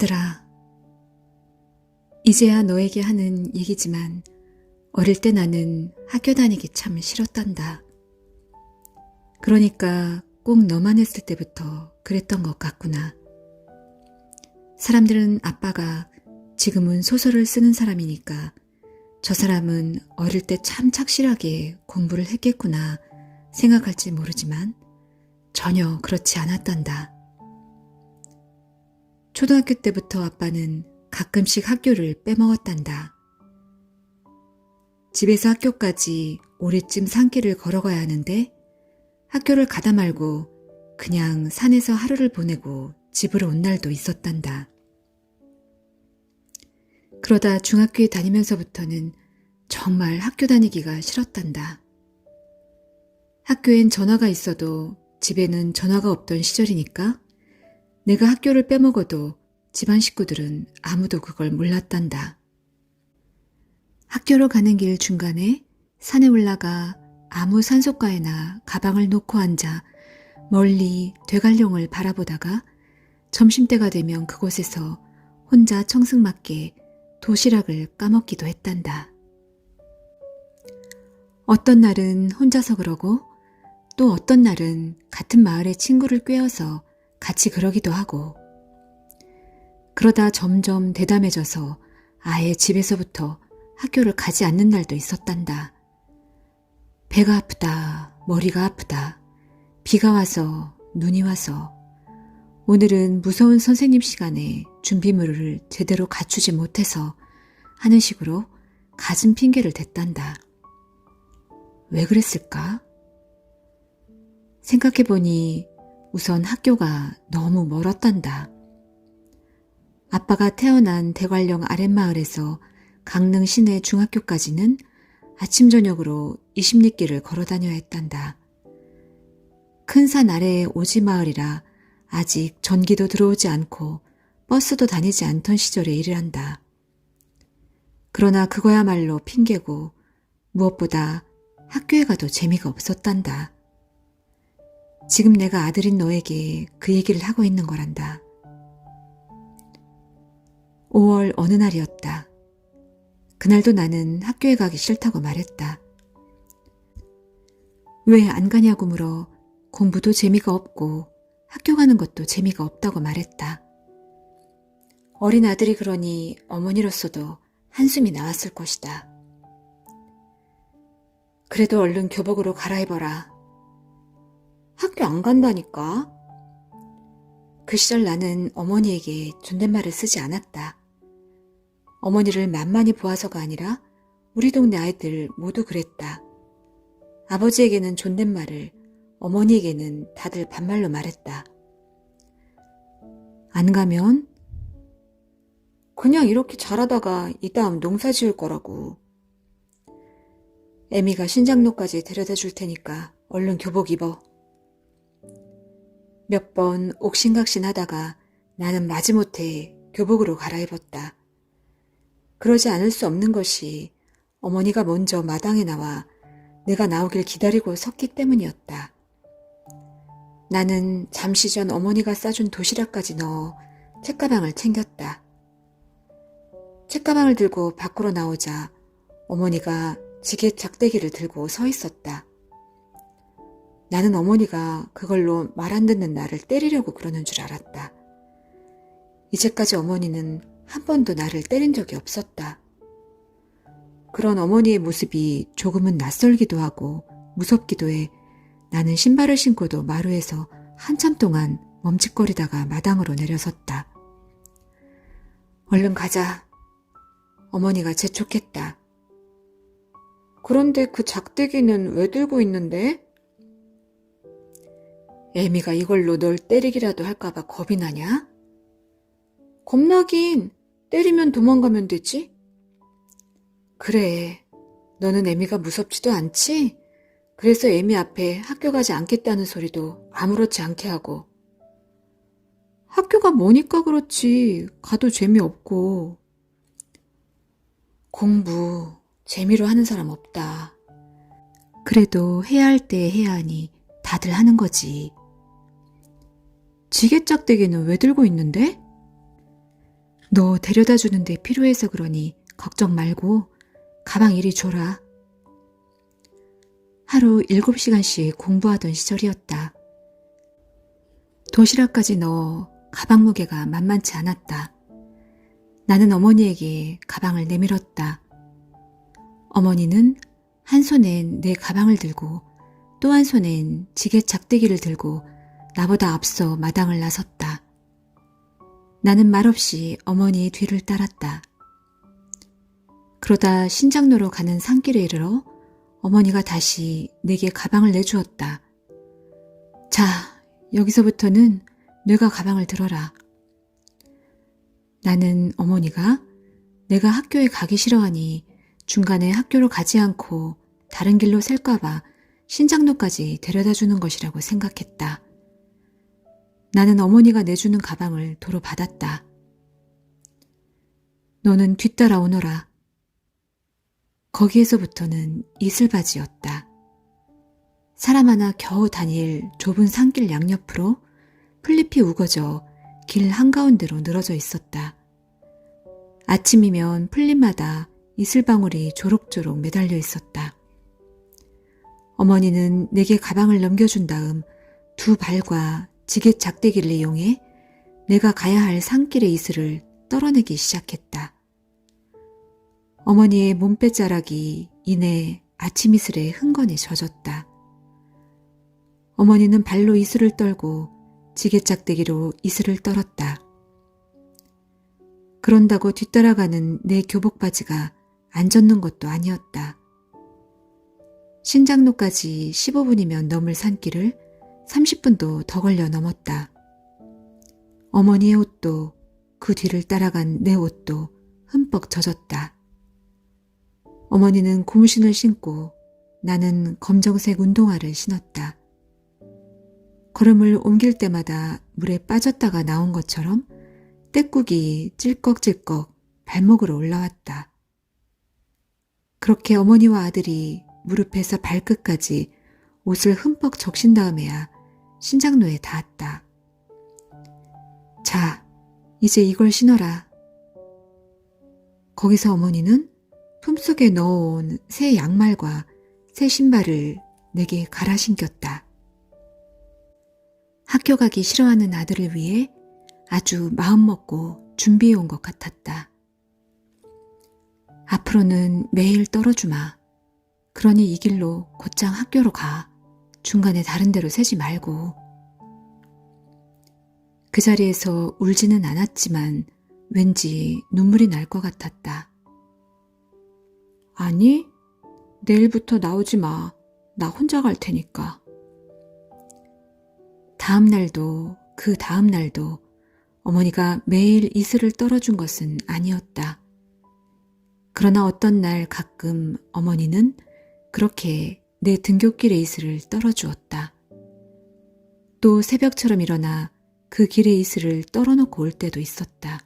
아들아, 이제야 너에게 하는 얘기지만 어릴 때 나는 학교 다니기 참 싫었단다. 그러니까 꼭 너만 했을 때부터 그랬던 것 같구나. 사람들은 아빠가 지금은 소설을 쓰는 사람이니까 저 사람은 어릴 때 참 착실하게 공부를 했겠구나 생각할지 모르지만 전혀 그렇지 않았단다. 초등학교 때부터 아빠는 가끔씩 학교를 빼먹었단다. 집에서 학교까지 오래쯤 산길을 걸어가야 하는데 학교를 가다 말고 그냥 산에서 하루를 보내고 집으로 온 날도 있었단다. 그러다 중학교에 다니면서부터는 정말 학교 다니기가 싫었단다. 학교엔 전화가 있어도 집에는 전화가 없던 시절이니까 내가 학교를 빼먹어도 집안 식구들은 아무도 그걸 몰랐단다. 학교로 가는 길 중간에 산에 올라가 아무 산속가에나 가방을 놓고 앉아 멀리 되갈룡을 바라보다가 점심때가 되면 그곳에서 혼자 청승맞게 도시락을 까먹기도 했단다. 어떤 날은 혼자서 그러고 또 어떤 날은 같은 마을의 친구를 꿰어서 같이 그러기도 하고 그러다 점점 대담해져서 아예 집에서부터 학교를 가지 않는 날도 있었단다. 배가 아프다, 머리가 아프다, 비가 와서, 눈이 와서, 오늘은 무서운 선생님 시간에 준비물을 제대로 갖추지 못해서 하는 식으로 갖은 핑계를 댔단다. 왜 그랬을까? 생각해보니 우선 학교가 너무 멀었단다. 아빠가 태어난 대관령 아랫마을에서 강릉 시내 중학교까지는 아침 저녁으로 20리길을 걸어 다녀야 했단다. 큰 산 아래의 오지마을이라 아직 전기도 들어오지 않고 버스도 다니지 않던 시절의 일이란다. 그러나 그거야말로 핑계고 무엇보다 학교에 가도 재미가 없었단다. 지금 내가 아들인 너에게 그 얘기를 하고 있는 거란다. 5월 어느 날이었다. 그날도 나는 학교에 가기 싫다고 말했다. 왜 안 가냐고 물어 공부도 재미가 없고 학교 가는 것도 재미가 없다고 말했다. 어린 아들이 그러니 어머니로서도 한숨이 나왔을 것이다. 그래도 얼른 교복으로 갈아입어라. 학교 안 간다니까. 그 시절 나는 어머니에게 존댓말을 쓰지 않았다. 어머니를 만만히 보아서가 아니라 우리 동네 아이들 모두 그랬다. 아버지에게는 존댓말을, 어머니에게는 다들 반말로 말했다. 안 가면 그냥 이렇게 잘하다가 이 다음 농사 지을 거라고. 애미가 신장로까지 데려다 줄 테니까 얼른 교복 입어. 몇 번 옥신각신 하다가 나는 마지못해 교복으로 갈아입었다. 그러지 않을 수 없는 것이 어머니가 먼저 마당에 나와 내가 나오길 기다리고 섰기 때문이었다. 나는 잠시 전 어머니가 싸준 도시락까지 넣어 책가방을 챙겼다. 책가방을 들고 밖으로 나오자 어머니가 지게 작대기를 들고 서 있었다. 나는 어머니가 그걸로 말 안 듣는 나를 때리려고 그러는 줄 알았다. 이제까지 어머니는 한 번도 나를 때린 적이 없었다. 그런 어머니의 모습이 조금은 낯설기도 하고 무섭기도 해 나는 신발을 신고도 마루에서 한참 동안 멈칫거리다가 마당으로 내려섰다. 얼른 가자. 어머니가 재촉했다. 그런데 그 작대기는 왜 들고 있는데? 애미가 이걸로 널 때리기라도 할까봐 겁이 나냐? 겁나긴 때리면 도망가면 되지? 그래. 너는 애미가 무섭지도 않지? 그래서 애미 앞에 학교 가지 않겠다는 소리도 아무렇지 않게 하고. 학교가 뭐니까 그렇지. 가도 재미없고. 공부, 재미로 하는 사람 없다. 그래도 해야 할 때 해야 하니 다들 하는 거지. 지게 짝대기는 왜 들고 있는데? 너 데려다 주는데 필요해서 그러니 걱정 말고 가방 이리 줘라. 하루 7시간씩 공부하던 시절이었다. 도시락까지 넣어 가방 무게가 만만치 않았다. 나는 어머니에게 가방을 내밀었다. 어머니는 한 손엔 내 가방을 들고 또 한 손엔 지게 작대기를 들고 나보다 앞서 마당을 나섰다. 나는 말없이 어머니의 뒤를 따랐다. 그러다 신장로로 가는 산길에 이르러 어머니가 다시 내게 가방을 내주었다. 자, 여기서부터는 내가 가방을 들어라. 나는 어머니가 내가 학교에 가기 싫어하니 중간에 학교로 가지 않고 다른 길로 셀까봐 신장로까지 데려다 주는 것이라고 생각했다. 나는 어머니가 내주는 가방을 도로 받았다. 너는 뒤따라 오너라. 거기에서부터는 이슬바지였다. 사람 하나 겨우 다닐 좁은 산길 양옆으로 풀잎이 우거져 길 한가운데로 늘어져 있었다. 아침이면 풀잎마다 이슬방울이 조록조록 매달려 있었다. 어머니는 내게 가방을 넘겨준 다음 두 발과 지게 작대기를 이용해 내가 가야 할 산길의 이슬을 떨어내기 시작했다. 어머니의 몸빼자락이 이내 아침 이슬에 흥건히 젖었다. 어머니는 발로 이슬을 떨고 지게짝대기로 이슬을 떨었다. 그런다고 뒤따라가는 내 교복 바지가 안 젖는 것도 아니었다. 신장로까지 15분이면 넘을 산길을 30분도 더 걸려 넘었다. 어머니의 옷도 그 뒤를 따라간 내 옷도 흠뻑 젖었다. 어머니는 고무신을 신고 나는 검정색 운동화를 신었다. 걸음을 옮길 때마다 물에 빠졌다가 나온 것처럼 떼국이 찔꺽찔꺽 발목으로 올라왔다. 그렇게 어머니와 아들이 무릎에서 발끝까지 옷을 흠뻑 적신 다음에야 신장로에 닿았다. 자, 이제 이걸 신어라. 거기서 어머니는 품속에 넣어온 새 양말과 새 신발을 내게 갈아 신겼다. 학교 가기 싫어하는 아들을 위해 아주 마음먹고 준비해 온 것 같았다. 앞으로는 매일 떨어주마. 그러니 이 길로 곧장 학교로 가. 중간에 다른 데로 새지 말고. 그 자리에서 울지는 않았지만 왠지 눈물이 날 것 같았다. 아니, 내일부터 나오지 마. 나 혼자 갈 테니까. 다음 날도 그 다음 날도 어머니가 매일 이슬을 떨어준 것은 아니었다. 그러나 어떤 날 가끔 어머니는 그렇게 내 등굣길에 이슬을 떨어주었다. 또 새벽처럼 일어나 그 길에 이슬을 떨어놓고 올 때도 있었다.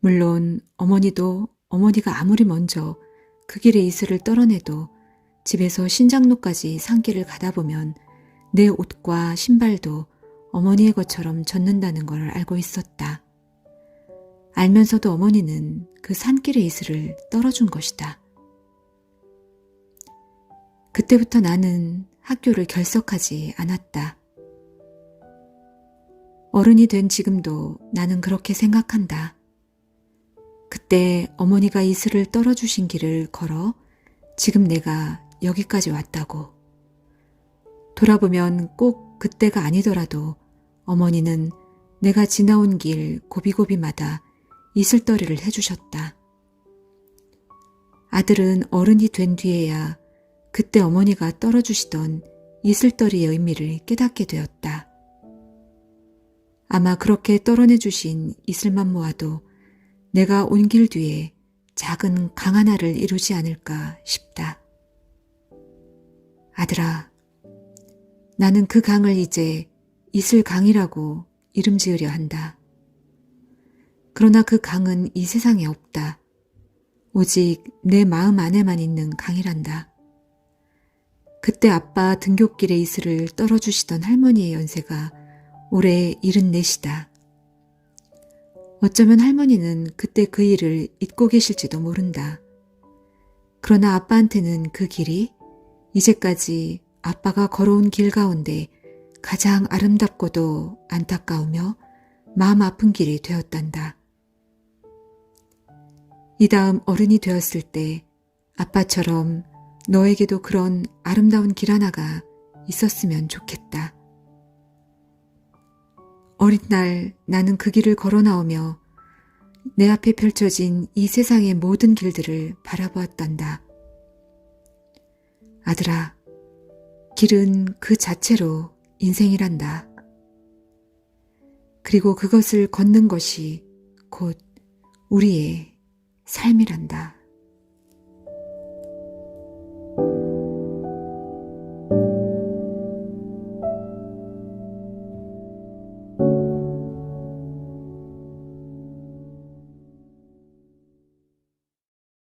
물론 어머니도 어머니가 아무리 먼저 그 길에 이슬을 떨어내도 집에서 신장로까지 산길을 가다 보면 내 옷과 신발도 어머니의 것처럼 젖는다는 걸 알고 있었다. 알면서도 어머니는 그 산길의 이슬을 떨어준 것이다. 그때부터 나는 학교를 결석하지 않았다. 어른이 된 지금도 나는 그렇게 생각한다. 그때 어머니가 이슬을 떨어주신 길을 걸어 지금 내가 여기까지 왔다고. 돌아보면 꼭 그때가 아니더라도 어머니는 내가 지나온 길 고비고비마다 이슬떠리를 해주셨다. 아들은 어른이 된 뒤에야 그때 어머니가 떨어주시던 이슬떠리의 의미를 깨닫게 되었다. 아마 그렇게 떨어내주신 이슬만 모아도 내가 온 길 뒤에 작은 강 하나를 이루지 않을까 싶다. 아들아, 나는 그 강을 이제 이슬강이라고 이름 지으려 한다. 그러나 그 강은 이 세상에 없다. 오직 내 마음 안에만 있는 강이란다. 그때 아빠 등굣길에 이슬을 떨어주시던 할머니의 연세가 올해 74시다. 어쩌면 할머니는 그때 그 일을 잊고 계실지도 모른다. 그러나 아빠한테는 그 길이 이제까지 아빠가 걸어온 길 가운데 가장 아름답고도 안타까우며 마음 아픈 길이 되었단다. 이 다음 어른이 되었을 때 아빠처럼 너에게도 그런 아름다운 길 하나가 있었으면 좋겠다. 어린 날 나는 그 길을 걸어 나오며 내 앞에 펼쳐진 이 세상의 모든 길들을 바라보았단다. 아들아, 길은 그 자체로 인생이란다. 그리고 그것을 걷는 것이 곧 우리의 삶이란다.